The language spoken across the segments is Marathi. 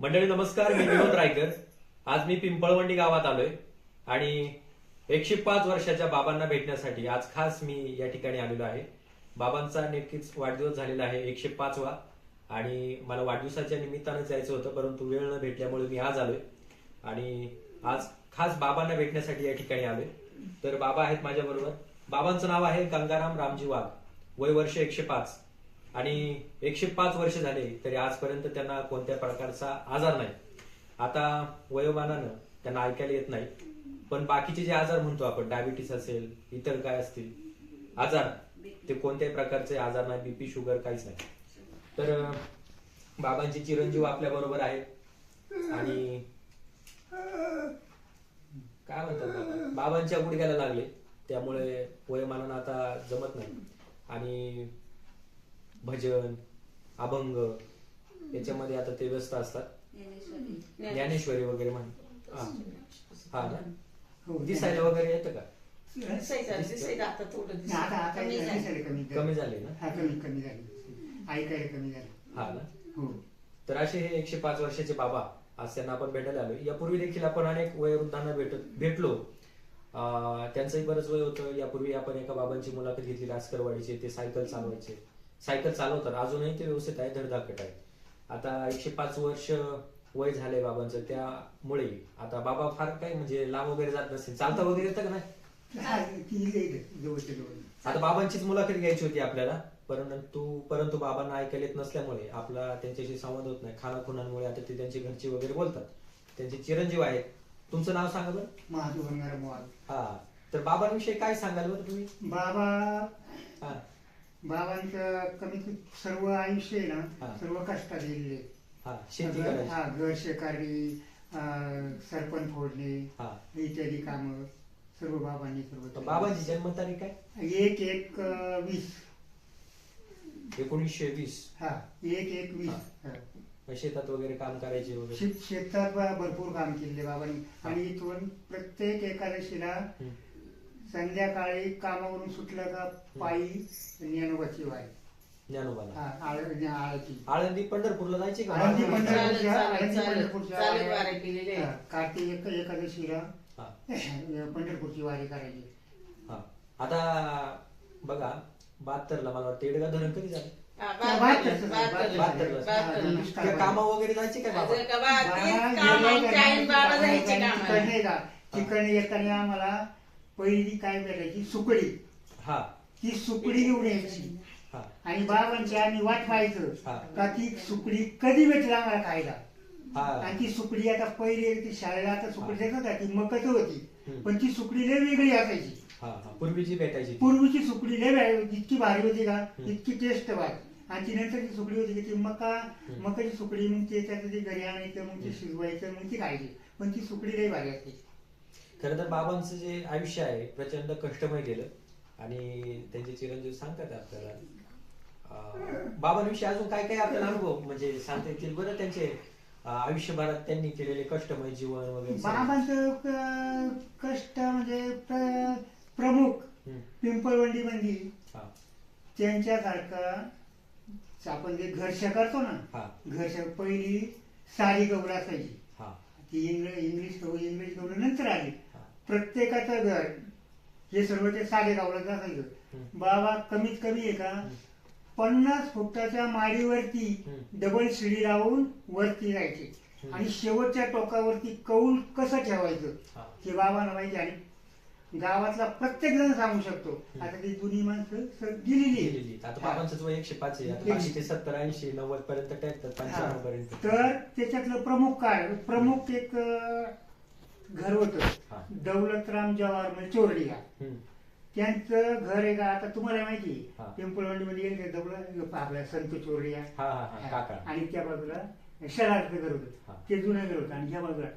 मंडळी नमस्कार. मी विनोद रायकर. आज मी पिंपळवंडी गावात आलोय आणि एकशे पाच वर्षाच्या बाबांना भेटण्यासाठी आज खास मी या ठिकाणी आलेलो आहे. बाबांचा नक्कीच वाढदिवस झालेला आहे एकशे पाचवा. आणि मला वाढदिवसाच्या निमित्तानं जायचं होतं परंतु वेळ न भेटल्यामुळे मी आज आलोय. आणि आज खास बाबांना भेटण्यासाठी या ठिकाणी आलोय. तर बाबा आहेत माझ्या बरोबर बाबांचं नाव आहे गंगाराम रामजी वाघ. वय वर्ष एकशे पाच. आणि एकशे पाच वर्ष झाले तरी आजपर्यंत त्यांना कोणत्या प्रकारचा आजार नाही. आता वयोमानानं त्यांना ऐकायला येत नाही. पण बाकीचे जे आजार म्हणतो आपण डायबिटीस असेल इतर काय असतील आजार ते कोणत्याही प्रकारचे आजार नाही बीपी शुगर काहीच नाही. तर बाबांचे चिरंजीव आपल्या बरोबर आहेत. आणि काय म्हणतात बाबांच्या गुडघ्याला लागले. त्यामुळे वयोमानानं आता जमत नाही. आणि भजन अभंग याच्यामध्ये आता ते व्यस्त असतात. ज्ञानेश्वरी. वगैरे म्हण हा. हा ना? हो, दिसायला वगैरे येतं का? कमी झालं. ना? हा कमी कमी झाली. ऐकायला कमी झालं? हा ना? हो. तर असे हे एकशे पाच वर्षाचे बाबा आज त्यांना आपण भेटायला आलो यापूर्वी देखील आपण अनेक वयोवृद्धांना भेट भेटलो. अं, त्यांचंही बरंच वय होतं. यापूर्वी आपण एका बाबांची मुलाखत घेतली लास्करवाडीची ते सायकल चालवायचे. सायकल चालवतात. अजूनही ते व्यवस्थित आहे धडधाकट आहे. आता एकशे पाच वर्ष वय झालंय बाबांचं त्यामुळे. आता बाबा फार काय म्हणजे लांब वगैरे जात नसेल चालता वगैरे येतं का नाही? आता बाबांचीच मुलाखत घ्यायची होती आपल्याला. परंतु परंतु बाबांना ऐकायला येत नसल्यामुळे आपला त्यांच्याशी संवाद होत नाही. खानाखुनांमुळे आता ते त्यांचे घरचे वगैरे बोलतात. त्यांचे चिरंजीव आहेत. तुमचं नाव सांगा बरं. गंगाराम वाघ. हा. तर बाबांविषयी काय सांगाल बरं तुम्ही? बाबा बाबांचं कमीत कमी सर्व आयुष्य आहे हा. ना सर्व कष्टात गेलेले हा शेती सगळं- करायची हा घर शेकारी अं, सरपण फोडणे हा इत्यादी काम सर्व बाबांनी सर्व तर केले. बाबांची जन्मतारीख काय एक एक अं, वीस एकोणीसशे वीस हा एक एक वीस. हा. शेतात वगैरे काम करायचे वगैरे शेत- शेतात बा- भरपूर काम केले बाबांनी आणि इथून प्रत्येक एकादशीला हम्म. संध्याकाळी कामावरून सुटलं का पायी ज्ञानोबाची वाय ज्ञानोबाला. हा, आळ- आळती आळंदी. पंढरपूरला जायची का? आळंदी. पंढरपूरच्या चालेल. हा, कार्तिक एक- एकादशीला हा. पंढरपूरची वारी करायची. हा. आता बघा बहात्तरला मला वाटतं एडगा धरण कधी झालं? हा. त्या कामा वगैरे जायचे का बाबा? बाबा तेच जायचे कामाला. तिकडे येताना आम्हाला पहिली काय भेटायची सुकडी हा. ती सुकडी घेऊन यायची. हा. आणि बाबांची आम्ही वाट पाहायचं. का ती सुकडी कधी भेटला आम्हाला खायला? हा. आणि ती सुकडी आता पहिली ती शाळेला आता सुकडी देतात का ती मकच होती. हम्म. पण ती सुकडी लय वेगळी असायची. हा हा. पूर्वीची भेटायची ती. पूर्वीची सुकडी लय भारी- इतकी भारी होती का? हम्म. इतकी टेस्ट भारी. आणि ती नंतरची सुकडी होती की ती मका मकाची सुकडी मग ते त्याचं ते घरी आणायचं मग ते शिजवायचं मग ती खायची. पण ती सुकडी लय भारी असते खरं तर बाबांचं जे आयुष्य आहे प्रचंड कष्टमय गेलं. आणि त्यांचे चिरंजीव सांगतात आपल्याला. बाबांविषयी अजून काय काय आपल्याला अनुभव? म्हणजे सांगता येतील बरं त्यांचे आयुष्यभरात त्यांनी केलेले कष्टमय जीवन वगैरे. बाबांचं कष्ट म्हणजे प्र- प्रमुख. पिंपळवंडी मंदी हा. त्यांच्यासारखं आपण जे घरशा करतो ना हा. घरशा पहिली साडी गौर असायची. हा. ती इंग्लिश इंग्लिश गौर नंतर आली. प्रत्येकाचं घर हे सर्व ते साडे गावलाच असायचं. बाबा कमीत कमी आहे का पन्नास फुटाच्या माडीवरती. डबल शिडी लावून वरती जायचे. आणि शेवटच्या टोकावरती कौल कसं ठेवायचं हा. बाबांना माहिती आणि गावातला प्रत्येक जण सांगू शकतो. आता ती जुनी माणसं गेलेली. आता एकशे पाच. बाकीचे सत्तर ऐंशी नव्वद पर्यंत तर त्याच्यातलं प्रमुख काय प्रमुख एक घर होतं. दौलतराम जवाहर म्हणजे चोरडिया हम्म. त्यांचं घर आहे का आता तुम्हाला माहिती. पिंपळवंडी मध्ये गेले दौलत आपल्या संत चोरडिया काका आणि त्या बाजूला शहरातलं घर. होतं ते जुनं घर होतं आणि ह्या बाजूला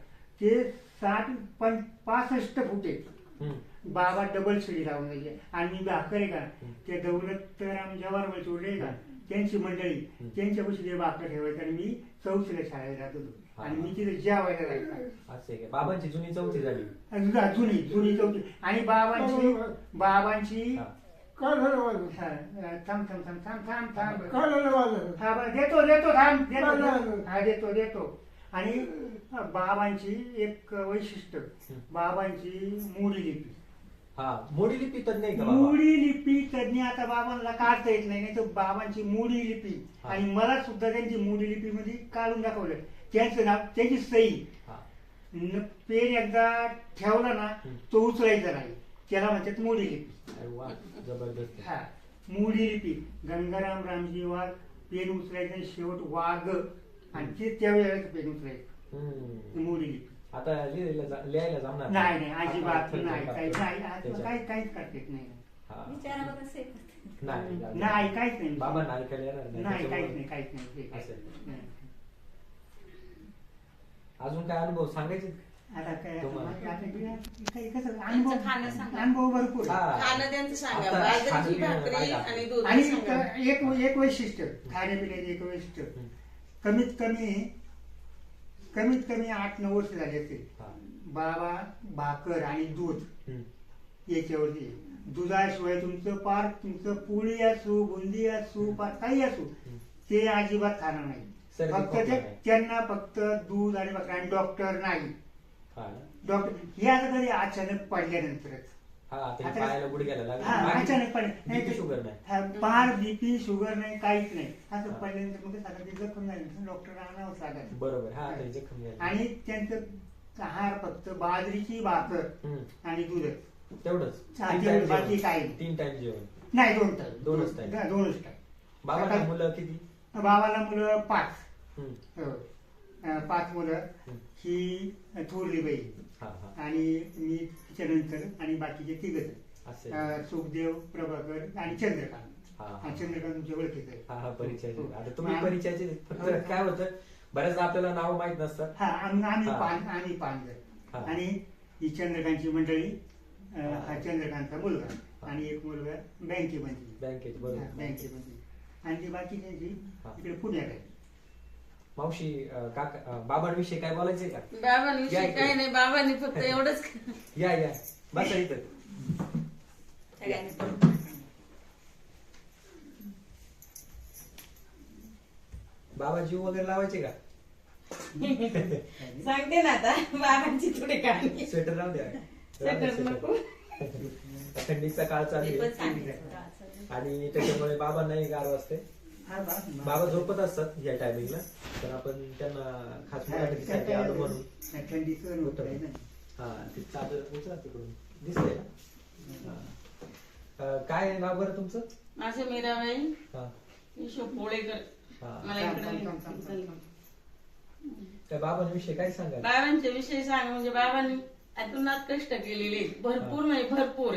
ते साठ पण पासष्ट फूट आहे हम्म. बाबा डबल शिडी लावून जायचे आणि मी भाकर आहे का. ते दौलतराम जवाहर चोरडे का त्यांची मंडळी. त्यांच्यापाशी ते भाकर ठेवायचं आणि मी चौथीला शाळेत जात होतो. आणि मी तिथे जेवायला जायचं. असं आहे का? बाबांची जुनी चौथी झाली. आणि जुनी जुनी चौथी. आणि बाबांची बाबांची हा. काय झालं माझं हा, अं, थांब थांब थांब थांब थांब थांब. काय झालं माझं हा, बरं, देतो देतो थांब देतो देतो. बरं. हा देतो देतो. आणि बाबांची एक वैशिष्ट्य. बाबांची मोडी लिपी. हा मोडी लिपी तज्ञ नाही का बाबा? मोडी लिपी तज्ञ आता बाबांना काढता येत नाही नाही तर बाबांची मोडी लिपी. हा. आणि मला सुद्धा त्यांची मोडी लिपी मध्ये काढून दाखवलं त्यांचं नाव त्यांची सई. हा. न- पेन एकदा ठेवला ना. तो उचलायचा नाही. त्याला म्हणतात मोडी लिपी. अरे वा जबरदस्त. हा. मोडी लिपी. गंगाराम रामजी वाघ पेन उचलायचं आणि शेवट वाघ. आणि ते त्यावेळेला पेन उचलायचं. हम्म. मोडी लिपी. आता लिहायला जा- लिहायला जमणार नाही. नाही अजिबात नाही. काही नाही त्याच्यात. आज काही काहीच करता येत नाही. हा. नाही काहीच नाही. बाबांना ऐकायला येणार नाही. नाही काहीच त्याच्यामुळे- नाही काहीच असेल. नाही. अजून काय अनुभव सांगायचे आता काय तुम्हाला? आता जे- काही कसं त्यांचं खाणं अनुभव सांगा. अनुभव भरपूर आहे. हा. खाणं त्यांचं सांगा आता बाजरीची खाणं-पिणं भाकरी काय का? आणि दूध आणि सांगा एक एक वैशिष्ट्य खाण्यापिण्याचे एक वैशिष्ट्य हम्म. कमीत कमी कमीत कमी आठ नऊ वर्ष झाले असतील हा. बाबा भाकर आणि दूध हम्म. याच्यावरती दुधाशिवाय तुमचं पार तुमचं पोळी असू बुंदी असू पार काही असू. ते अजिबात खाणं नाही फक्त ते. त्यांना फक्त दूध आणि भाकर आणि डॉक्टर नाही हा ना? डॉक्टर हे आता कधी अचानक पडल्यानंतरच हा हे आता- पायाला हा लागला अचानक पडले BP शुगर नाही हा, पार बीपी शुगर नाही काहीच नाही असं हा. पडल्यानंतर मग साधा ते जखम झाली डॉक्टर आणावं लागत बरोबर हा आता जखम झाली. आणि त्यांचं आहार फक्त बाजरीची भाकर हम्म. आणि दूध तेवढंच हा, तीन तेवढं, time बाकी जेवण. काही नाही. तीन टाइम जेवण नाही दोन टाईम दोनच time. हा, दोनच टाईम बाबांना सकाळी- मुलं किती भावाला मुलं पाच पाच मुलं. ही थोरली बाई हा हा. आणि मी तिच्यानंतर आणि बाकीचे असेल सुखदेव प्रभाकर आणि चंद्रकांत. हा हा. हा चंद्रकांत तुमच्या ओळखीचं आहे. हा हा हो. तुम्ही परिचयाचे काय होतं? बऱ्याचदा आपल्याला नाव माहीत नसतात. हा आम्ही हा. आम्ही पाच जण हा. आणि ही चंद्रकांतची मंडळी हा. हा चंद्रकांतचा मुलगा. हा. आणि एक मुलगा बँकेमध्ये. बँकेत हा, बँकेमध्ये. आणि ती बाकी त्यांची हा. इकडे पुण्यात आहे. मावशी काका बाबांविषयी काय बोलायचंय का? बाबांविषयी या इकडे. काही नाही बाबांनी फक्त एवढंच या या. बसा इथं. बाबा जीव वगैरे लावायचे का? सांगते ना आता बाबांची थोडी कहाणी स्वेटर राहू द्या. थंडीचा काळ चालू आणि त्याच्यामुळे बाबांनाही गार वाजते बाबा झोपत असतात या टायमिंगला तर आपण त्यांना खास मुलाखतीसाठी आलो म्हणून. हा, होत. हा उचला तिकडून. दिसतंय ना? हा. अं, काय आहे नाव बरं तुमचं? माझं मीराबाई. हा. ईशो पोळेकर. हा. मला इकडे. त्या बाबांविषयी काय सांगा बाबांच्या विषयी सांग म्हणजे बाबांनी अतुनात कष्ट केलेले. भरपूर म्हणजे भरपूर.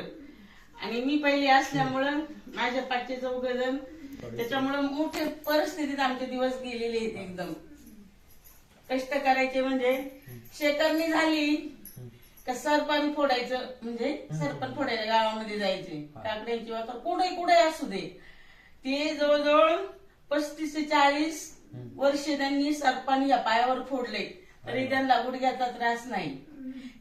आणि मी पहिली असल्यामुळं माझ्या पाचशे चौघ जण त्याच्यामुळं मोठ्या परिस्थितीत आमचे दिवस गेलेले आहेत एकदम. कष्ट करायचे म्हणजे शेतरणी झाली का सरपण फोडायचं म्हणजे सरपण फोडायला गावामध्ये जायचे. काकड्यांची वापर कुठे कुठे असू दे. ते जवळजवळ पस्तीस ते चाळीस. वर्षे त्यांनी सरपण या पायावर फोडले. तरी. त्यांना गुडघ्याचा त्रास नाही.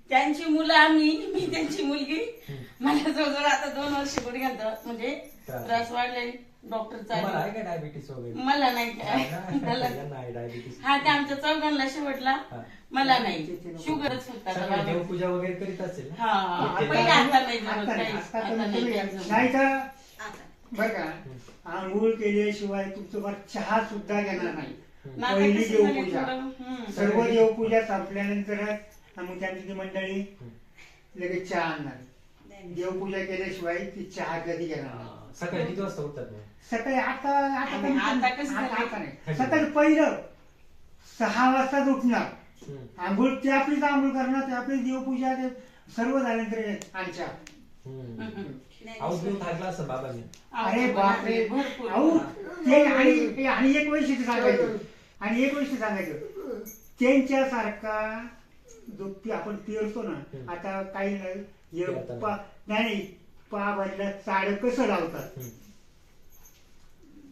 त्यांची मुलं आम्ही मी त्यांची मुलगी. मला जवळजवळ आता दोन वर्ष गुडघ्याचा म्हणजे. त्रास. वाढले डॉक्टर तुम्हाला आहे चालू का डायबिटीस वगैरे मला नाही काय मला यांना आहे डायबिटीस हा ते आमच्या चौघांना शेवटला हा. मला नाही शुगरच सगळे बाबांना. देवपूजा वगैरे करीत असेल ना? हा ते- पहिले आता नाही जमत आता नाही, काहीच. आता आता कमी नाही कमी काही आहे. जमत. नाही तर आता बर का आंघोळ केल्याशिवाय तुमचं बरं चहा सुद्धा घेणार नाही आता पहिली कसं देवपूजा थोडं, हम्म. सर्व देवपूजा संपल्यानंतरच मग त्यांची ती मंडळी लगेच चहा आणणार देवपूजा केल्याशिवाय ती चहा कधी घेणार नाही. सकाळी किती वाजता उठतात मग? सकाळी आता आता आणि आता कसं आता- झालंय? आता नाही सकाळी पहिलं सहा वाजताच उठणार. हम्म. आंघोळ ते आपलीच आंघोळ करणार ते आपली देवपूजा ते सर्व झाल्यानंतर आमच्या. हम्म. हम्म. औष घेऊन थाकला असं बाबांनी. अरे बापरे. भरपूर. अहो ते आणि ते आणि एक वैशिष्ट्य सांगायचं. आणि एक वैशिष्ट्य सांगायचं. त्यांच्यासारखा जो पी- आपण पेरतो ना हम्म. आता काही नाही. हे पेरताना. पा- नाही नाही. पा भरल्या चाड कसं लावतात.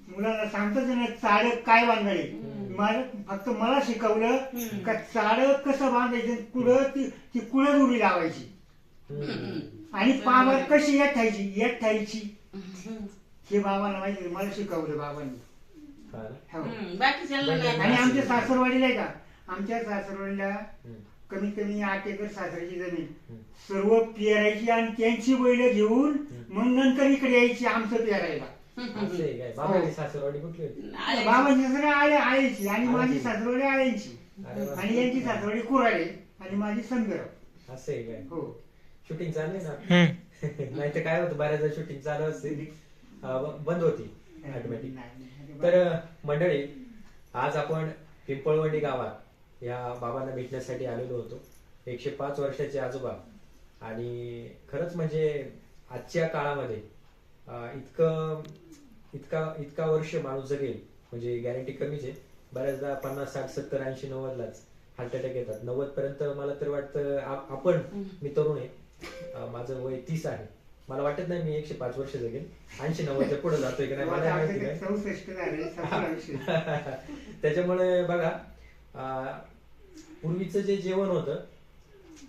मुलांना सांगतच ना चाड काय बांधायचे. मला फक्त मला शिकवलं. का चाड कसं बांधायचं कुठं ती ती उडी लावायची. आणि पावर कशी येत ठायची येत ठायची हे बाबांना माहिती मला शिकवलं बाबांनी. हा. आणि. आमच्या सासरवाडीला आहे का? आमच्या सासरवाडीला कमीत कमी आठ एकर सासऱ्याची जमीन. सर्व पेरायची आणि त्यांची बैल घेऊन मग नंतर इकडे यायची आमचं पेरायला. असं आहे काय? बाबाची सासरवाडी कुठली होती? आले. बाबांची सासरे आळे आळ्याची आणि माझी. सासरवाडी आळ्यांची अरे वा. आणि यांची सासरवाडी कुराडे आणि माझी संगराव असं आहे काय? हो. शूटिंग चालू आहे ना? नाही तर काय होतं बऱ्याचदा शूटिंग चालू असते. अं, बंद होती ऑटोमॅटिक नाही, तर अं, मंडळी आज आपण पिंपळवंडी गावात या बाबांना भेटण्यासाठी आलेलो होतो. एकशे पाच वर्षाचे आजोबा. आणि खरंच म्हणजे आजच्या काळामध्ये इतकं इतका इतका वर्ष माणूस जगेल म्हणजे गॅरंटी कमीच आहे. बऱ्याचदा पन्नास साठ सत्तर ऐंशी नव्वदलाच हार्ट अटॅक येतात. नव्वद पर्यंत मला तर वाटतं आप- आपण मी तरुण आहे. माझं वय तीस आहे. मला वाटत नाही मी एकशे पाच वर्ष जगेल. ऐंशी नव्वदच्या पुढे जातोय की नाही. त्याच्यामुळे बघा पूर्वीचं जे जेवण होतं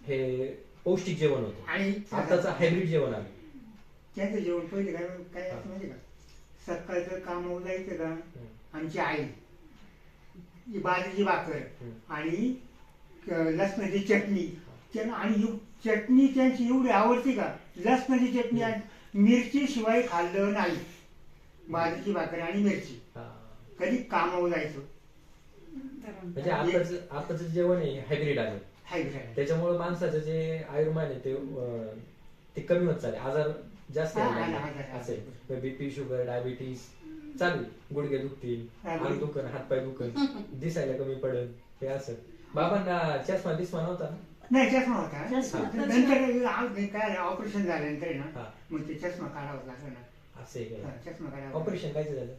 हे पौष्टिक जेवण होतं. आणि आताचं हायब्रिड जेवण आलं त्याचं जेवण पहिले काय काय असं माहिती का? सकाळचं काम जायचं का? आमची आई. ही बाजरीची भाकर. आणि अं, लसणाची चटणी. आणि ही चटणी त्यांची एवढी आवडते का? लसणाची चटणी आणि मिरची शिवाय खाल्लं नाही. बाजरीची भाकर आणि मिरची. हा. कधी कामावर जायचं. म्हणजे आताच आताचं जेवण आहे हायब्रिड आलं हायब्रिड त्याच्यामुळे माणसाचं जे आयुर्मान आहे ते अं, ते कमी होत चालले आजार जास्त हा, यायला लागले. असे बीपी शुगर डायबिटीस चालू आहे. गुडघे दुखतील हा, अंग. दुखन हातपाय दुखन दिसायला कमी पडेल हे असं. बाबांना चष्मा दिसमा नव्हता ना? नाही चष्मा होता. चष्मा तर- नंतर आ- काय ऑपरेशन झाल्यानंतर आहे ना हा. मग ते चष्मा काढावा लागला ना. असं आहे हा, काय चष्मा काढावा ऑपरेशन कायच झालं?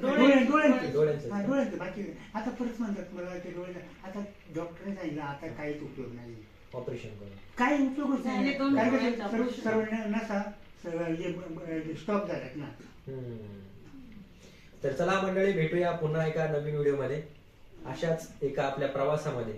डोळ्यांचे डोळ्यांचं. हा, डोळ्यांचे बाकी आता परत म्हणतात मला ते डोळे आता डॉक्टरने सांगितलं आता काहीच उपयोग नाही. ऑपरेशन करून. उपयोगच नाही. दोन सर्व operation. सर्व न- नसा सर्व स्टॉप झाल्यात ना. हम्म. तर चला मंडळी भेटूया पुन्हा एका नवीन व्हिडिओमध्ये अशाच एका आपल्या प्रवासामध्ये.